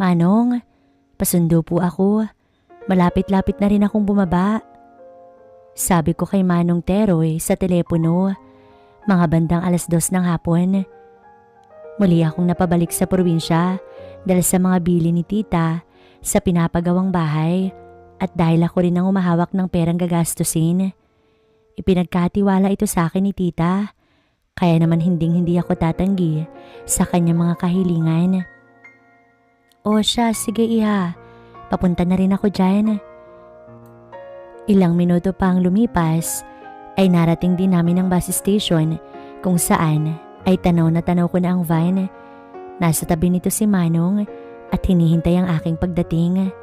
Manong, pasundo po ako. Malapit-lapit na rin akong bumaba. Sabi ko kay Manong Teroy sa telepono, mga bandang alas dos ng hapon. Muli akong napabalik sa probinsya dahil sa mga bili ni tita sa pinapagawang bahay at dahil ako rin ang umahawak ng perang gagastusin. Ipinagkatiwala ito sa akin ni tita kaya naman hinding hindi ako tatanggi sa kanyang mga kahilingan. O siya, sige iha, papunta na rin ako dyan. Ilang minuto pang lumipas ay narating din namin ang bus station kung saan ay tanaw na tanaw ko na ang van. Nasa tabi nito si Manong at hinihintay ang aking pagdating.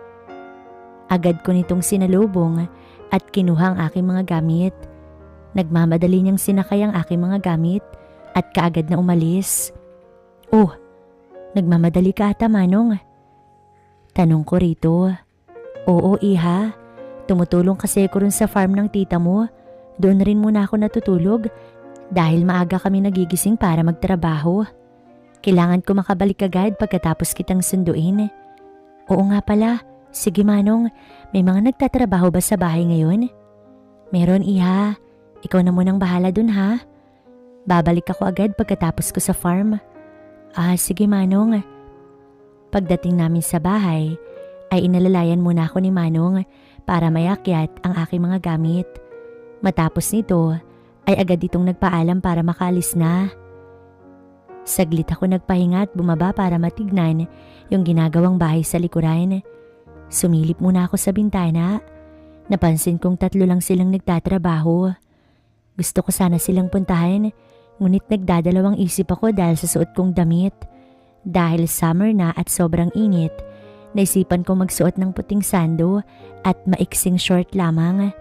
Agad ko nitong sinalubong at kinuha ang aking mga gamit. Nagmamadali niyang sinakay ang aking mga gamit at kaagad na umalis. Oh, nagmamadali ka ata Manong. Tanong ko rito. Oo iha, tumutulong kasi ko rin sa farm ng tita mo. Doon rin muna ako natutulog dahil maaga kami nagigising para magtrabaho. Kailangan ko makabalik agad pagkatapos kitang sunduin. Oo nga pala, sige Manong, may mga nagtatrabaho ba sa bahay ngayon? Meron iha, ikaw na munang bahala dun ha. Babalik ako agad pagkatapos ko sa farm. Ah, sige Manong. Pagdating namin sa bahay, ay inalalayan muna ako ni Manong para mayakyat ang aking mga gamit. Matapos nito, ay agad itong nagpaalam para makalis na. Saglit ako nagpahinga at bumaba para matignan yung ginagawang bahay sa likuran. Sumilip muna ako sa bintana. Napansin kong tatlo lang silang nagtatrabaho. Gusto ko sana silang puntahan, ngunit nagdadalawang isip ako dahil sa suot kong damit. Dahil summer na at sobrang init, naisipan kong magsuot ng puting sando at maiksing short lamang.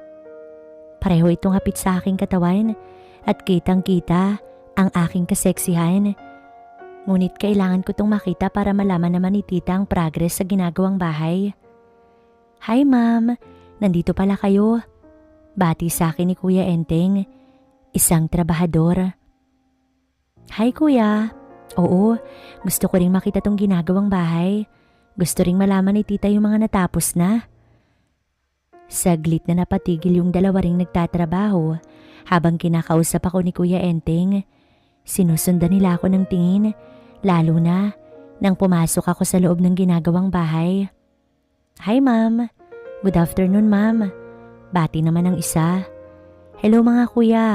Pareho itong hapit sa aking katawan at kitang kita ang aking kaseksihan. Ngunit kailangan ko itong makita para malaman naman ni tita ang progress sa ginagawang bahay. Hi ma'am, nandito pala kayo. Bati sa akin ni Kuya Enteng, isang trabahador. Hi kuya, oo, gusto ko rin makita tong ginagawang bahay. Gusto ring malaman ni tita yung mga natapos na. Saglit na napatigil yung dalawa ring nagtatrabaho habang kinakausap ako ni Kuya Enteng. Sinusundan nila ako ng tingin, lalo na nang pumasok ako sa loob ng ginagawang bahay. Hi ma'am, good afternoon ma'am. Bati naman ang isa. Hello mga kuya,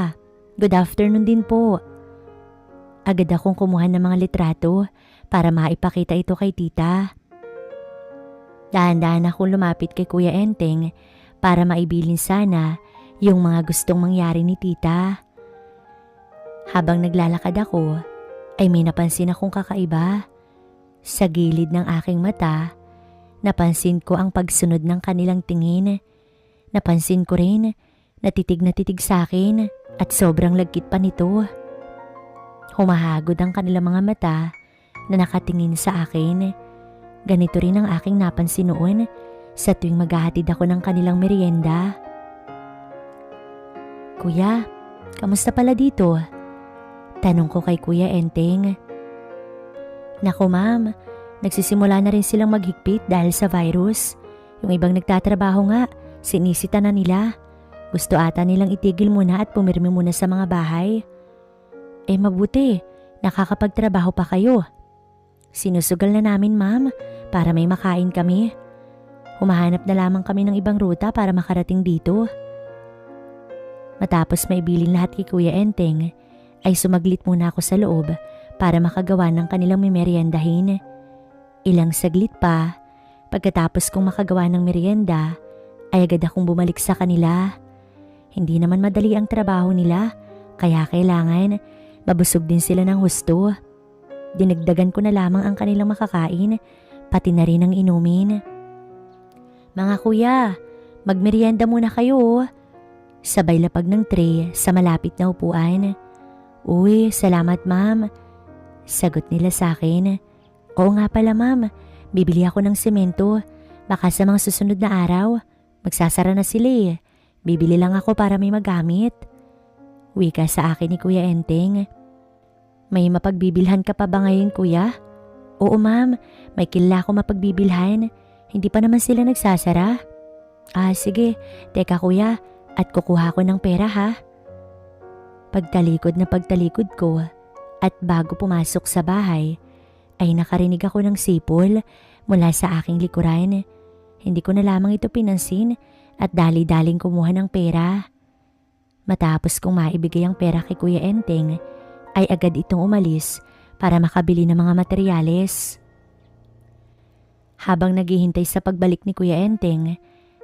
good afternoon din po. Agad akong kumuha ng mga litrato para maipakita ito kay tita. Dahan-dahan akong lumapit kay Kuya Enteng para maibilin sana yung mga gustong mangyari ni tita. Habang naglalakad ako, ay may napansin akong kakaiba. Sa gilid ng aking mata, napansin ko ang pagsunod ng kanilang tingin. Napansin ko rin na titig na titig sa akin at sobrang lagkit pa nito. Humahagod ang kanilang mga mata na nakatingin sa akin. Ganito rin ang aking napansin noon sa tuwing maghahatid ako ng kanilang merienda. Kuya, kamusta pala dito? Tanong ko kay Kuya Enteng. Naku ma'am, nagsisimula na rin silang maghigpit dahil sa virus. Yung ibang nagtatrabaho nga, sinisita na nila. Gusto ata nilang itigil muna at pumirmi muna sa mga bahay. Eh mabuti, nakakapagtrabaho pa kayo. Sinusugal na namin ma'am para may makain kami. Humahanap na lamang kami ng ibang ruta para makarating dito. Matapos maibilin lahat kay Kuya Enteng, ay sumaglit muna ako sa loob para makagawa ng kanilang mimeriendahin. Ilang saglit pa, pagkatapos kong makagawa ng merienda, ay agad akong bumalik sa kanila. Hindi naman madali ang trabaho nila, kaya kailangan mabusog din sila ng husto. Dinagdagan ko na lamang ang kanilang makakain, pati na rin ang inumin. Mga kuya, magmerienda muna kayo. oh. Sabay lapag ng tray sa malapit na upuan. Uy, salamat ma'am. Sagot nila sa akin. Oo nga pala ma'am, bibili ako ng semento. Baka sa mga susunod na araw, magsasara na sila eh. Bibili lang ako para may magamit. Wika sa akin ni Kuya Enteng. May mapagbibilhan ka pa ba ngayon kuya? Oo ma'am, may kilala ko mapagbibilhan. Hindi pa naman sila nagsasara. Ah sige, teka kuya, at kukuha ko ng pera ha. Pagtalikod na pagtalikod ko at bago pumasok sa bahay, ay nakarinig ako ng sipol mula sa aking likuran. Hindi ko na lamang ito pinansin at dali-daling kumuha ng pera. Matapos kong maibigay ang pera kay Kuya Enteng, ay agad itong umalis para makabili ng mga materyales. Habang naghihintay sa pagbalik ni Kuya Enteng,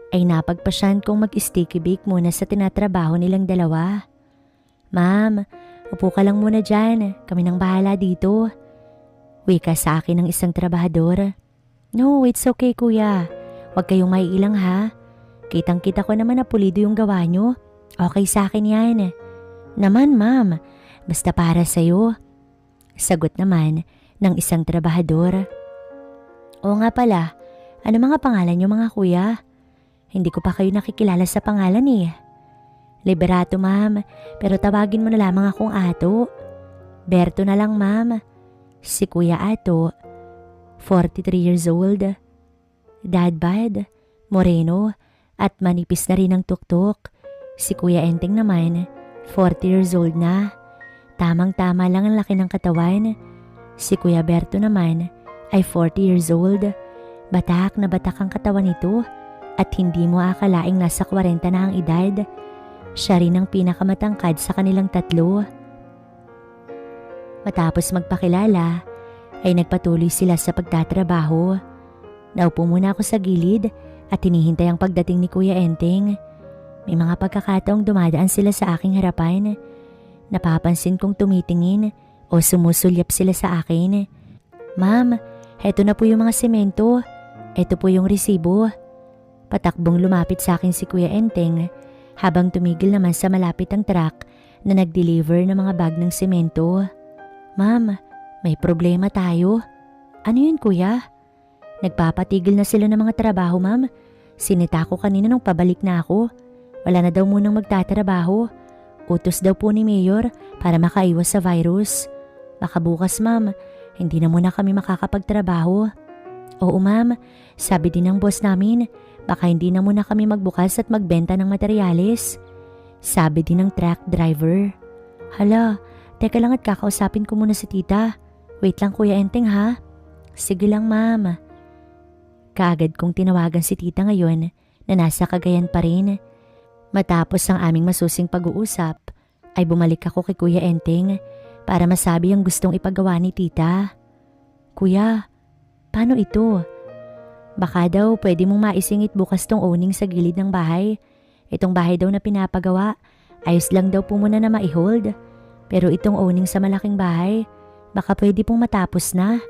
ay napagpasyan kong mag-sticky bake muna sa tinatrabaho nilang dalawa. Ma'am, upo ka lang muna dyan. Kami nang bahala dito. Wika sa akin ng isang trabahador. No, it's okay kuya. Huwag kayong maiilang ha. Kitang kita ko naman na pulido yung gawa nyo. Okay sa akin yan. Naman ma'am, basta para sa'yo. Sagot naman ng isang trabahador. Oo nga pala, ano mga pangalan nyo mga kuya? Hindi ko pa kayo nakikilala sa pangalan eh. Liberato ma'am, pero tawagin mo na lamang akong Ato. Berto na lang ma'am. Si Kuya Ato, 43 years old. Dad bad, moreno, at manipis na rin ang tuktok. Si Kuya Enteng naman, 40 years old na. Tamang-tama lang ang laki ng katawan. Si Kuya Berto naman ay 40 years old. Batak na batak ang katawan nito at hindi mo akalaing nasa 40 na ang edad. Siya rin ang pinakamatangkad sa kanilang tatlo. Matapos magpakilala, ay nagpatuloy sila sa pagtatrabaho. Naupo muna ako sa gilid at hinihintay ang pagdating ni Kuya Enteng. May mga pagkakataong dumadaan sila sa aking harapan. Napapansin kong tumitingin o sumusulyap sila sa akin. Ma'am, heto na po yung mga semento. Ito po yung resibo. Patakbong lumapit sa akin si Kuya Enteng habang tumigil naman sa malapit ang truck na nag-deliver ng mga bag ng semento. Ma'am, may problema tayo. Ano yun kuya? Nagpapatigil na sila ng mga trabaho ma'am. Sinita ko kanina nung pabalik na ako. Wala na daw munang magtatrabaho. Utos daw po ni Mayor para makaiwas sa virus. Baka bukas ma'am, hindi na muna kami makakapagtrabaho. Oo ma'am, sabi din ng boss namin, baka hindi na muna kami magbukas at magbenta ng materyales. Sabi din ng truck driver. Hala, teka lang at kakausapin ko muna si tita. Wait lang kuya Enteng ha. Sige lang ma'am. Kaagad kong tinawagan si tita ngayon na nasa Cagayan pa rin. Matapos ang aming masusing pag-uusap, ay bumalik ako kay Kuya Enteng para masabi ang gustong ipagawa ni tita. Kuya, paano ito? Baka daw pwede mong maisingit bukas tong owning sa gilid ng bahay. Itong bahay daw na pinapagawa, ayos lang daw po muna na ma-hold. Pero itong owning sa malaking bahay, baka pwede pong matapos na.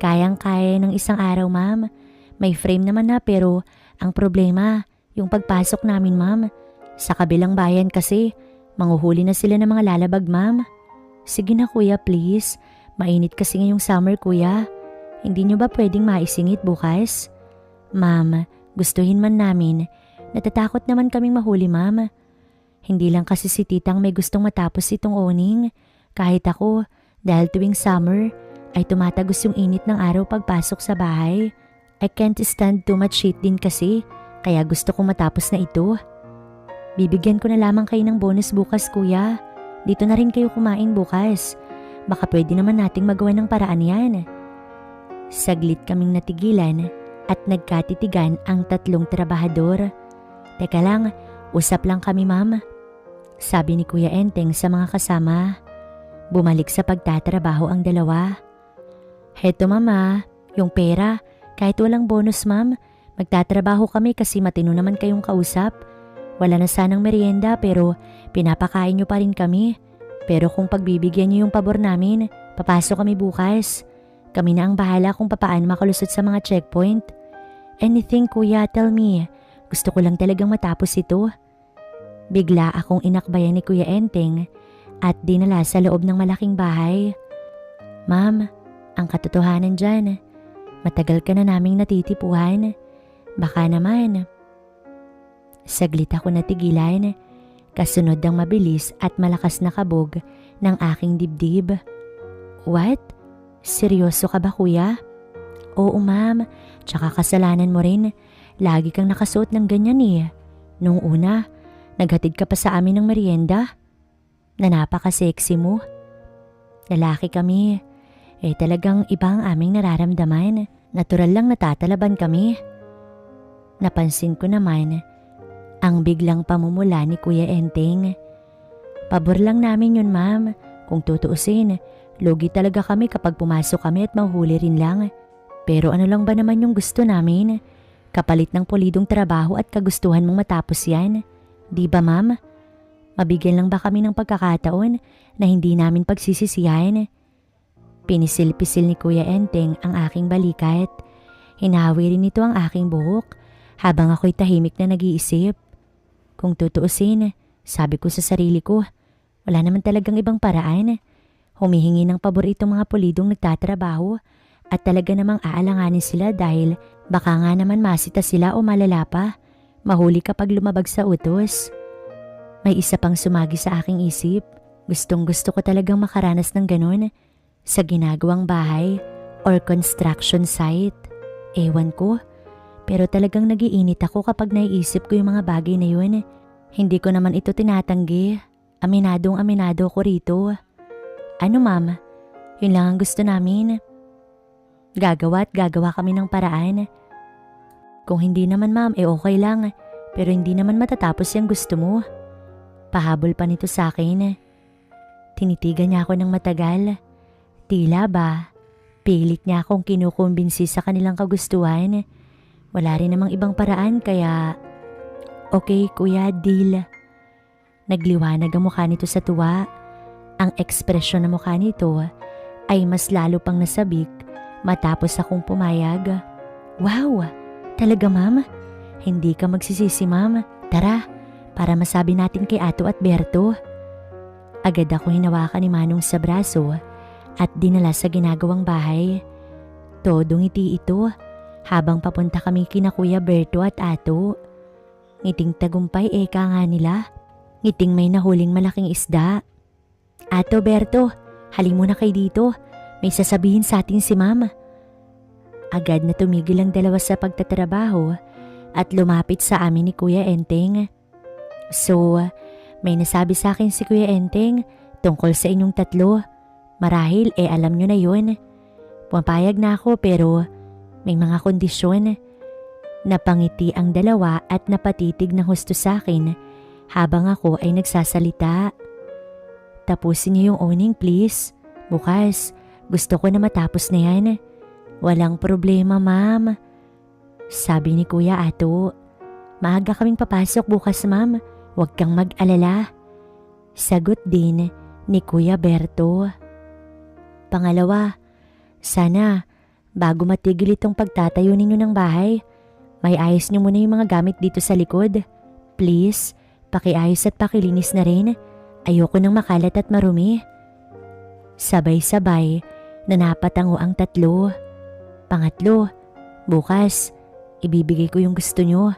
Kayang-kaya ng isang araw ma'am. May frame naman na pero ang problema, yung pagpasok namin ma'am. Sa kabilang bayan kasi, manguhuli na sila ng mga lalabag ma'am. Sige na kuya please, mainit kasi ngayong summer kuya. Hindi nyo ba pwedeng maisingit bukas? Ma'am, gustuhin man namin. Natatakot naman kaming mahuli ma'am. Hindi lang kasi si titang may gustong matapos itong owning. Kahit ako, dahil tuwing summer, ay tumatagos yung init ng araw pagpasok sa bahay. I can't stand too much shit din kasi, kaya gusto kong matapos na ito. Bibigyan ko na lamang kayo ng bonus bukas kuya. Dito na rin kayo kumain bukas. Baka pwede naman nating magawa ng paraan yan. Saglit kaming natigilan at nagkatitigan ang tatlong trabahador. Teka lang, usap lang kami ma'am. Sabi ni Kuya Enteng sa mga kasama. Bumalik sa pagtatrabaho ang dalawa. Heto mama, yung pera, kahit walang bonus ma'am, magtatrabaho kami kasi matino naman kayong kausap. Wala na sanang merienda pero pinapakain nyo pa rin kami. Pero kung pagbibigyan nyo yung pabor namin, papasok kami bukas. Kami na ang bahala kung papaano makalusot sa mga checkpoint. Anything kuya, tell me. Gusto ko lang talagang matapos ito. Bigla akong inakbayan ni Kuya Enteng at dinala sa loob ng malaking bahay. Ma'am, ang katotohanan dyan, matagal ka na naming natitipuhan. Baka naman. Saglit ako natigilan, kasunod ng mabilis at malakas na kabog ng aking dibdib. What? Seryoso ka ba kuya? Oo ma'am, tsaka kasalanan mo rin. Lagi kang nakasuot ng ganyan eh. Nung una, naghatid ka pa sa amin ng merienda. Na napaka-sexy mo. Lalaki kami. Eh talagang iba ang aming nararamdaman. Natural lang natatalaban kami. Napansin ko naman ang biglang pamumula ni Kuya Enteng. Pabor lang namin yun ma'am. Kung tutuusin, logi talaga kami kapag pumasok kami at mahuli rin lang. Pero ano lang ba naman yung gusto namin? Kapalit ng polidong trabaho at kagustuhan mong matapos yan. Di ba ma'am? Mabigyan lang ba kami ng pagkakataon na hindi namin pagsisisihan? Pinisil-pisil ni Kuya Enteng ang aking balikat. Hinawi rin ito ang aking buhok habang ako'y tahimik na nag-iisip. Kung tutuusin, sabi ko sa sarili ko, wala naman talagang ibang paraan. Humihingi ng pabor itong mga pulidong nagtatrabaho at talaga namang aalanganin sila dahil baka nga naman masita sila o malala pa. Mahuli kapag lumabag sa utos. May isa pang sumagi sa aking isip. Gustong gusto ko talagang makaranas ng ganun sa ginagawang bahay or construction site. Ewan ko, pero talagang nagiinit ako kapag naiisip ko yung mga bagay na yun. Hindi ko naman ito tinatanggi. Aminadong aminado ko rito. Ano ma'am? Yun lang ang gusto namin. Gagawa at gagawa kami ng paraan. Kung hindi naman ma'am, eh okay lang. Pero hindi naman matatapos yung gusto mo. Pahabol pa nito sa akin. Tinitigan niya ako ng matagal. Tila ba, pilit niya akong kinukumbinsi sa kanilang kagustuhan. Wala rin namang ibang paraan kaya... Okay kuya, deal. Nagliwanag ang mukha nito sa tuwa. Ang ekspresyon ng mukha nito ay mas lalo pang nasabik matapos akong pumayag. Wow! Talaga ma'am? Hindi ka magsisisi ma'am. Tara, para masabi natin kay Ato at Berto. Agad ako hinawakan ni Manong sa braso at dinala sa ginagawang bahay. Todong ngiti ito habang papunta kami kina Kuya Berto at Ato. Ngiting tagumpay eka nga nila. Ngiting may nahuling malaking isda. Ato Berto, halin muna kay dito. May sasabihin sa atin si Mama. Agad na tumigil ang dalawa sa pagtatrabaho at lumapit sa amin ni Kuya Enteng. So, may nasabi sa akin si Kuya Enteng tungkol sa inyong tatlo. Marahil eh alam nyo na yun. Pumapayag na ako pero may mga kondisyon. Napangiti ang dalawa at napatitig na husto sa akin habang ako ay nagsasalita. Tapusin niyo yung owning please. Bukas, gusto ko na matapos na yan. Walang problema ma'am. Sabi ni Kuya Ato. Maaga kaming papasok bukas ma'am. Huwag kang mag-alala. Sagot din ni Kuya Berto. Pangalawa, sana bago matigil itong pagtatayo ninyo ng bahay, may ayos niyo muna yung mga gamit dito sa likod. Please, pakiayos at pakilinis na rin. Ayoko nang makalat at marumi. Sabay-sabay, nanapatango ang tatlo. Pangatlo, bukas, ibibigay ko yung gusto nyo.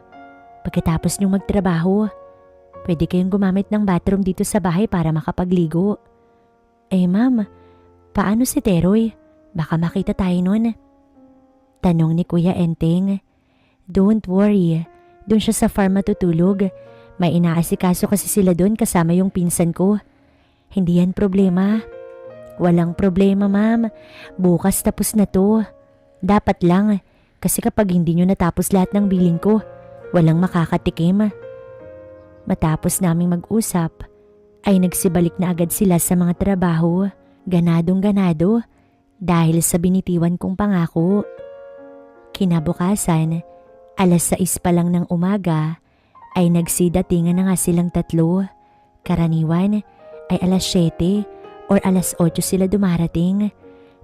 Pagkatapos nyo magtrabaho, pwede kayong gumamit ng bathroom dito sa bahay para makapagligo. Eh ma'am, paano si Teroy? Baka makita tayo nun. Tanong ni Kuya Enteng. Don't worry, doon siya sa farm matutulog. May inaasikaso kasi sila doon kasama yung pinsan ko. Hindi yan problema. Walang problema ma'am. Bukas tapos na to. Dapat lang kasi kapag hindi nyo natapos lahat ng biling ko, walang makakatikim. Matapos naming mag-usap, ay nagsibalik na agad sila sa mga trabaho. Ganadong ganado dahil sa binitiwan kong pangako. Kinabukasan, alas 6 pa lang ng umaga, ay nagsidatingan na nga silang tatlo. Karaniwan ay alas 7 or alas 8 sila dumarating.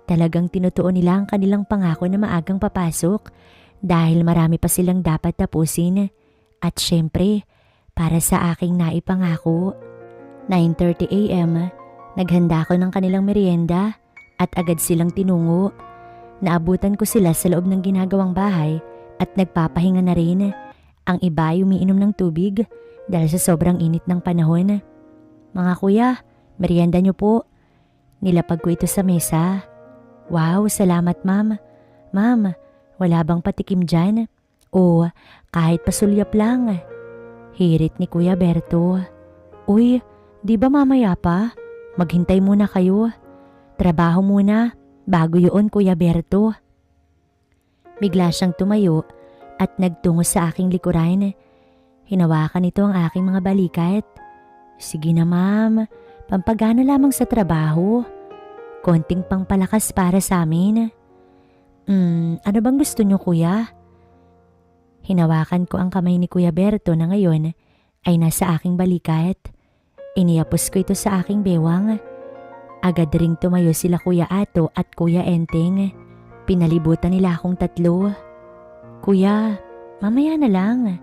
Talagang tinutuon nila ang kanilang pangako na maagang papasok dahil marami pa silang dapat tapusin. At syempre, para sa aking naipangako. 9.30am, naghanda ako ng kanilang merienda at agad silang tinungo. Naabutan ko sila sa loob ng ginagawang bahay at nagpapahinga na rin. Ang iba ay umiinom ng tubig dahil sa sobrang init ng panahon. Mga kuya, merienda niyo po. Nilapag ko ito sa mesa. Wow, salamat ma'am. Ma'am, wala bang patikim dyan? O kahit pasulyap lang. Hirit ni Kuya Berto. Uy, di ba mamaya pa? Maghintay muna kayo. Trabaho muna, bago yun Kuya Berto. Bigla siyang tumayo at nagtungo sa aking likuran. Hinawakan nito ang aking mga balikat. Sige na ma'am, pampagana lamang sa trabaho. Konting pangpalakas para sa amin. Hmm, ano bang gusto niyo kuya? Hinawakan ko ang kamay ni Kuya Berto na ngayon ay nasa aking balikat. Iniapos ko ito sa aking bewang. Agad ring tumayo sila Kuya Ato at Kuya Enteng. Pinalibutan nila akong tatlo. Kuya, mamaya na lang.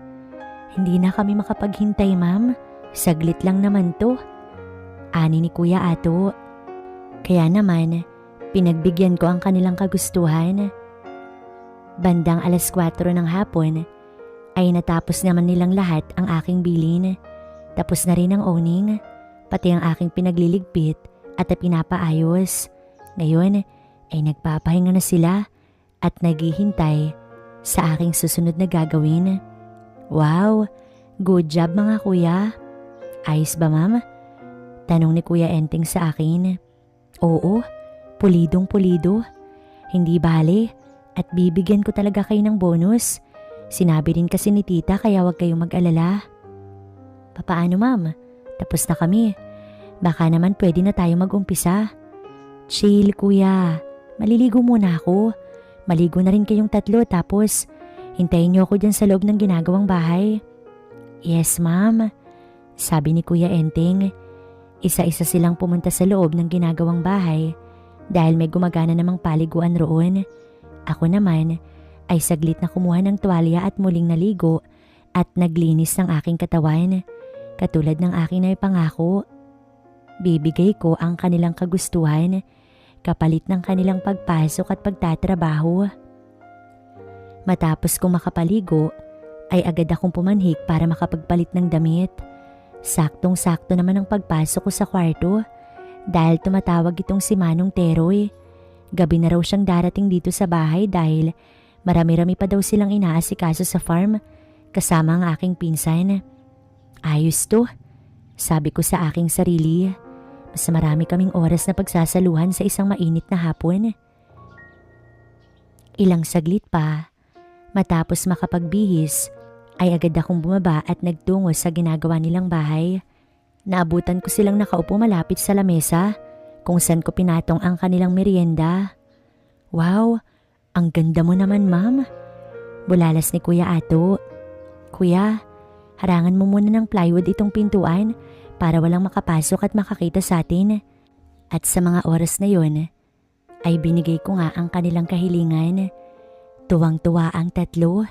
Hindi na kami makapaghintay ma'am. Saglit lang naman to. Ani ni Kuya Ato. Kaya naman, pinagbigyan ko ang kanilang kagustuhan. Bandang alas 4 ng hapon, ay natapos naman nilang lahat ang aking bilin. Tapos na rin ang owning, pati ang aking pinagliligpit at pinapaayos. Ngayon ay nagpapahinga na sila at naghihintay sa aking susunod na gagawin. Wow, good job mga kuya. Ayos ba ma'am? Tanong ni Kuya Enteng sa akin. Oo, pulidong pulido. Hindi bale at bibigyan ko talaga kayo ng bonus. Sinabi rin kasi ni tita kaya huwag kayong mag-alala. Papaano ma'am? Tapos na kami. Baka naman pwede na tayo mag-umpisa. Chill kuya. Maliligo muna ako. Maligo na rin kayong tatlo tapos hintayin niyo ako dyan sa loob ng ginagawang bahay. Yes ma'am. Sabi ni Kuya Enteng. Isa-isa silang pumunta sa loob ng ginagawang bahay dahil may gumagana namang paliguan roon. Ako naman ay saglit na kumuha ng tuwalya at muling naligo at naglinis ng aking katawan katulad ng aking naipangako. Bibigay ko ang kanilang kagustuhan kapalit ng kanilang pagpasok at pagtatrabaho. Matapos kong makapaligo, ay agad akong pumanhik para makapagpalit ng damit. Saktong-sakto naman ang pagpasok ko sa kwarto dahil tumatawag itong si Manong Teroy. Gabi na raw siyang darating dito sa bahay dahil marami-rami pa daw silang inaasikaso sa farm kasama ang aking pinsan. Ayos to, sabi ko sa aking sarili. Mas marami kaming oras na pagsasaluhan sa isang mainit na hapon. Ilang saglit pa, matapos makapagbihis, ay agad akong bumaba at nagtungo sa ginagawa nilang bahay. Naabutan ko silang nakaupo malapit sa lamesa kung saan ko pinatong ang kanilang merienda. Wow, ang ganda mo naman ma'am. Bulalas ni Kuya Ato. Kuya, harangan mo muna ng plywood itong pintuan para walang makapasok at makakita sa atin. At sa mga oras na yon, ay binigay ko nga ang kanilang kahilingan. Tuwang-tuwa ang tatlo.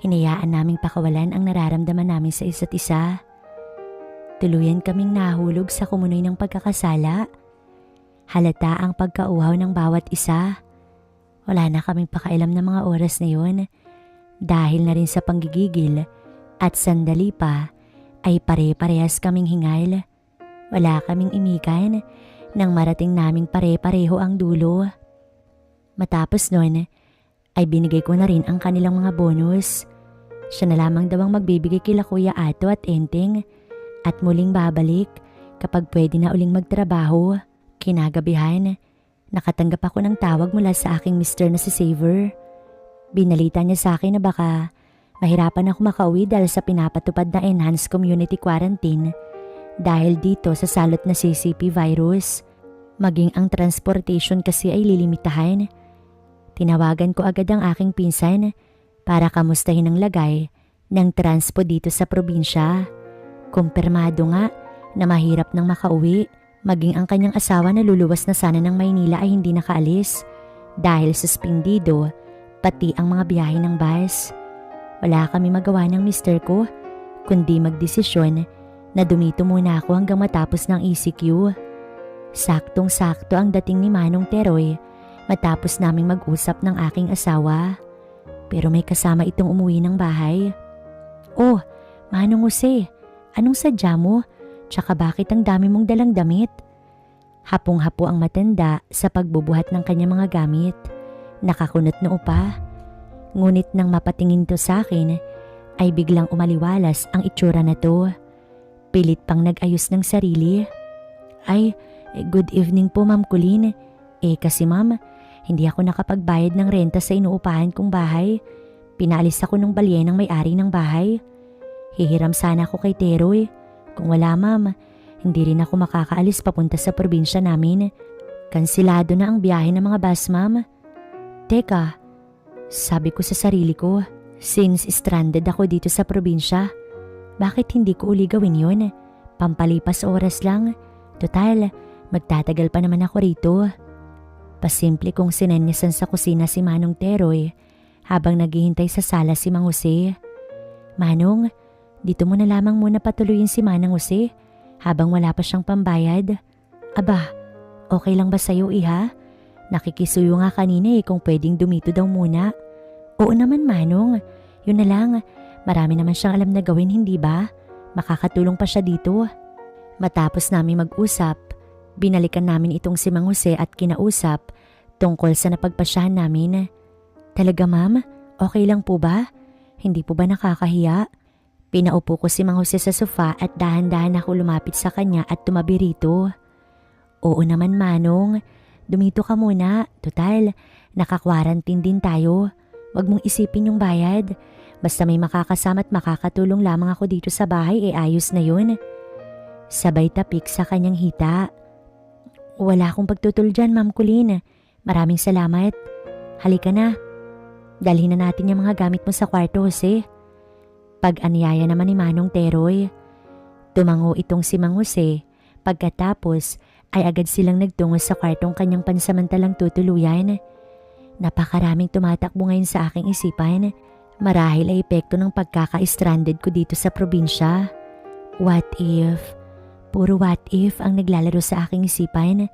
Hinayaan naming pakawalan ang nararamdaman namin sa isa't isa. Tuluyan kaming nahulog sa kumunoy ng pagkakasala. Halata ang pagkauhaw ng bawat isa. Wala na kaming pakailam ng mga oras na yon dahil na rin sa panggigigil at sandali pa ay pare-parehas kaming hingal. Wala kaming imikan nang marating naming pare-pareho ang dulo. Matapos nun, ay binigay ko na rin ang kanilang mga bonus. Siya na lamang daw ang magbibigay kila Kuya Ato at Enteng at muling babalik kapag pwede na uling magtrabaho. Kinagabihan, nakatanggap ako ng tawag mula sa aking mister na si Saver. Binalita niya sa akin na baka mahirapan ako makauwi dahil sa pinapatupad na enhanced community quarantine dahil dito sa salot na CCP virus. Maging ang transportation kasi ay lilimitahan. Tinawagan ko agad ang aking pinsan para kamustahin ang lagay ng transpo dito sa probinsya. Kumpirmado nga na mahirap nang makauwi maging ang kanyang asawa na luluwas na sana ng Maynila ay hindi nakaalis dahil suspendido pati ang mga biyahe ng bus. Wala kami magawa ng mister ko kundi magdesisyon na dumito muna ako hanggang matapos ng ECQ. Saktong-sakto ang dating ni Manong Teroy matapos naming mag-usap ng aking asawa. Pero may kasama itong umuwi ng bahay. Oh, Manong Jose, anong sadya mo? Tsaka bakit ang dami mong dalang damit? Hapong-hapo ang matanda sa pagbubuhat ng kanyang mga gamit. Nakakunot noo pa. Ngunit nang mapatingin to sa akin, ay biglang umaliwalas ang itsura na to. Pilit pang nag-ayos ng sarili. Ay, good evening po Ma'am Colleen. Eh kasi ma'am, hindi ako nakapagbayad ng renta sa inuupahan kong bahay. Pinaalis ako ng balye ng may-ari ng bahay. Hihiram sana ako kay Teroy. Kung wala ma'am, hindi rin ako makakaalis papunta sa probinsya namin. Kansilado na ang biyahe ng mga bus ma'am. Teka, sabi ko sa sarili ko, since stranded ako dito sa probinsya, bakit hindi ko uli gawin yun? Pampalipas oras lang. Total, magtatagal pa naman ako rito. Pasimple kong sinenyasan sa kusina si Manong Teroy habang naghihintay sa sala si Mang Jose. Manong, dito mo na lamang muna patuloyin si Manang Jose habang wala pa siyang pambayad. Aba, okay lang ba sa'yo iha? Nakikisuyo nga kanina eh kung pwedeng dumito daw muna. Oo naman Manong, yun na lang. Marami naman siyang alam na gawin hindi ba? Makakatulong pa siya dito. Matapos namin mag-usap, binalikan namin itong si Mang Jose at kinausap tungkol sa napagpasyahan namin. Talaga ma'am, okay lang po ba? Hindi po ba nakakahiya? Pinaupo ko si Mang Jose sa sofa at dahan-dahan ako lumapit sa kanya at tumabi rito. Oo naman Manong, dumito ka muna. Total, nakakwarantin din tayo. Huwag mong isipin yung bayad. Basta may makakasama at makakatulong lamang ako dito sa bahay, eh ayos na yun. Sabay tapik sa kanyang hita. Wala akong pagtutol dyan, Ma'am Colleen. Maraming salamat. Halika na. Dalhin na natin yung mga gamit mo sa kwarto, Jose. Pag-anyaya naman ni Manong Teroy. Tumango itong si Mang Jose. Pagkatapos ay agad silang nagtungo sa kwartong kanyang pansamantalang tutuluyan. Napakaraming tumatakbo ngayon sa aking isipan. Marahil ay epekto ng pagkaka-stranded ko dito sa probinsya. What if? Puro what if ang naglalaro sa aking isipan.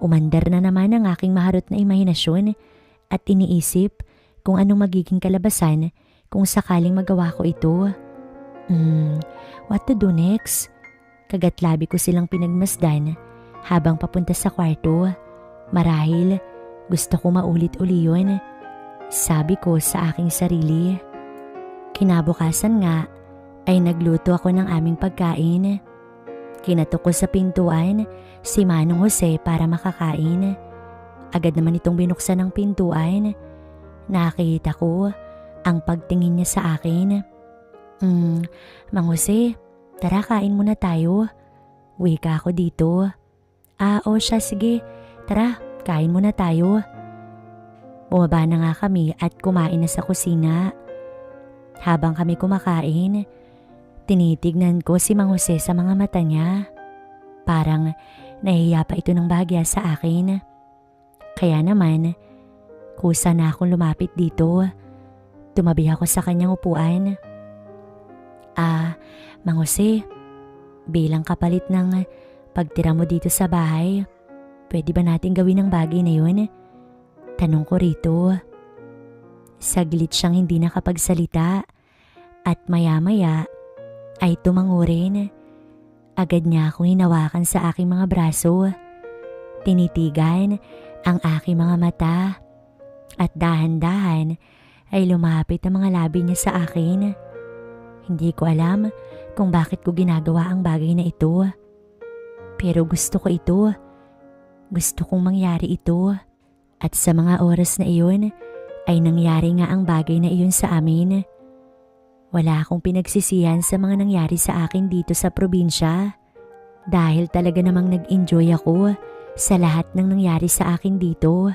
Umandar na naman ang aking maharot na imahinasyon at iniisip kung anong magiging kalabasan kung sakaling magawa ko ito. Hmm, what to do next? Kagatlabi ko silang pinagmasdan habang papunta sa kwarto. Marahil gusto ko maulit-uli yun. Sabi ko sa aking sarili. Kinabukasan nga ay nagluto ako ng aming pagkain. Kinatok ko sa pintuan si Manong Jose para makakain. Agad naman itong binuksan ng pintuan. Nakita ko ang pagtingin niya sa akin. Hmm, Mang Jose, tara kain muna tayo. Wika ako dito. Ah, o siya, sige. Tara, kain muna tayo. Bumaba na nga kami at kumain na sa kusina. Habang kami kumakain, tinitignan ko si Mang Jose sa mga mata niya. Parang nahiya pa ito ng bahagya sa akin. Kaya naman, kusa na akong lumapit dito. Tumabi ako sa kanyang upuan. Ah, Mang Jose, bilang kapalit ng pagtira mo dito sa bahay, pwede ba natin gawin ang bagay na yun? Tanong ko rito. Saglit siyang hindi nakapagsalita at maya-maya ay tumango rin. Agad niya akong hinawakan sa aking mga braso. Tinitigan ang aking mga mata at dahan-dahan ay lumapit ang mga labi niya sa akin. Hindi ko alam kung bakit ko ginagawa ang bagay na ito. Pero gusto ko ito. Gusto kong mangyari ito. At sa mga oras na iyon ay nangyari nga ang bagay na iyon sa amin. Wala akong pinagsisihan sa mga nangyari sa akin dito sa probinsya. Dahil talaga namang nag-enjoy ako sa lahat ng nangyari sa akin dito.